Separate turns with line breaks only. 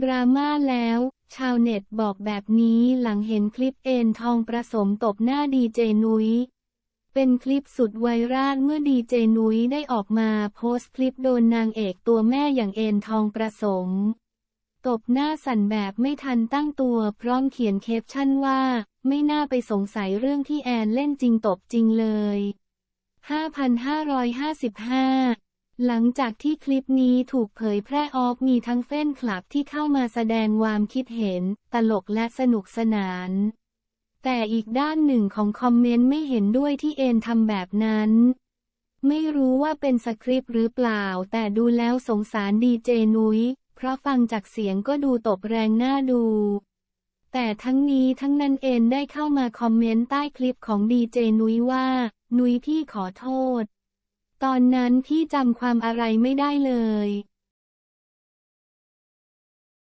ดราม่าแล้ว ชาวเน็ตบอกแบบนี้หลังเห็นคลิปเอ็นทองประสมตบหน้าดีเจนุ้ย เป็นคลิปสุดไวรัลเมื่อดีเจนุ้ยได้ออกมาโพสต์คลิปโดนนางเอกตัวแม่อย่างเอ็นทองประสม ตบหน้าสั่นแบบไม่ทันตั้งตัวพร้อมเขียนแคปชั่นว่า ไม่น่าไปสงสัยเรื่องที่แอนเล่นจริงตบจริงเลย 5,555 หลังจากที่คลิปนี้ถูกเผยแพร่ออกมีทั้งแฟนคลับที่เข้ามาแสดงความคิดเห็น ตลกและสนุกสนาน แต่อีกด้านหนึ่งของคอมเมนต์ไม่เห็นด้วยที่เอ็นทำแบบนั้น ไม่รู้ว่าเป็นสคริปต์หรือเปล่า แต่ดูแล้วสงสารดีเจนุ้ย เพราะฟังจากเสียงก็ดูตบแรงหน่าดู แต่ทั้งนี้ทั้งนั้นเอ็นได้เข้ามาคอมเมนต์ใต้คลิปของดีเจนุ้ยว่า นุ้ยพี่ขอโทษ ตอนนั้นพี่จำความอะไรไม่ได้เลย